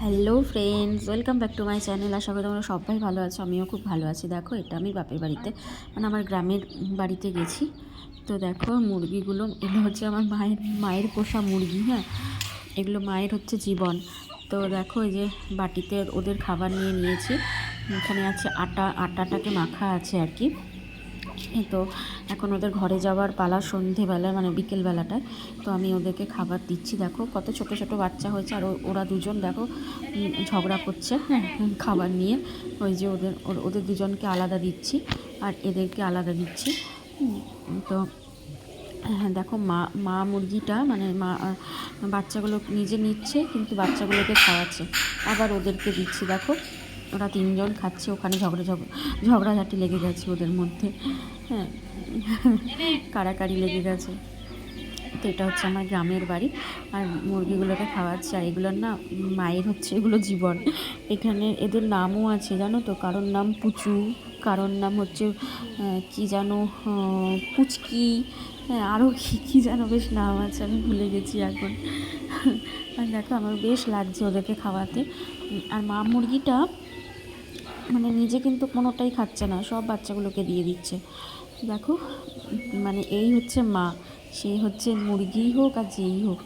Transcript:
Hello friends, welcome back to my channel. আশা করি তোমরা সবাই ভালো আছো, আমিও খুব ভালো আছি। দেখো, এটা আমি বাপের বাড়িতে মানে আমার গ্রামের বাড়িতে গেছি। তো দেখো, মুরগিগুলো, এগুলো হচ্ছে আমার মায়ের মায়ের পোষা মুরগি হ্যাঁ? এগুলো মায়ের হচ্ছে জীবন। তো দেখো, এই যে বাটিতে ওদের খাবার নিয়ে নিয়েছি। এখানে আছে আটা, আটাটাকে মাখা আছে আর কি। তো, এখন ওদের ঘরে যাওয়ার পালা সন্ধেবেলায় মানে বিকেলবেলাটায়। তো আমি ওদেরকে খাবার দিচ্ছি, দেখো কত ছোট ছোট বাচ্চা হয়েছে, আর ওরা দুজন দেখো ঝগড়া করছে হ্যাঁ খাবার নিয়ে। ওই যে ওদের ওদের দুজনকে আলাদা দিচ্ছি, আর এদেরকে আলাদা দিচ্ছি। তো হ্যাঁ দেখো মা মা মুরগিটা মানে মা, বাচ্চাগুলো নিজে নিচ্ছে, কিন্তু বাচ্চাগুলোকে খাওয়াচ্ছে। আবার ওদেরকে দিচ্ছি, দেখো। ওরা তিনজন খাচ্ছে, ওখানে ঝগড়া ঝগড়া ঝগড়াঝাটি লেগে গেছে ওদের মধ্যে। হ্যাঁ কাড়াকাড়ি লেগে গেছে। তো এটা হচ্ছে আমার গ্রামের বাড়ি। আর মুরগিগুলোকে খাওয়াচ্ছে। আর এগুলোর না মায়ের হচ্ছে এগুলো জীবন। এখানে এদের নামও আছে, জানো তো? কারোর নাম পুচু। কারোর নাম হচ্ছে কি আহ, পুচকি। হ্যাঁ আরও কী কী যেন বেশ নাম আছে আমি ভুলে গেছি এখন। আর দেখো আমার বেশ লাগছে ওদেরকে খাওয়াতে। আর মা মুরগিটা মানে নিজে কিন্তু কোনোটাই খাচ্ছে না সব বাচ্চাগুলোকে দিয়ে দিচ্ছে। দেখো মানে এই হচ্ছে মা সে হচ্ছে মুরগিই হোক আর যেই হোক।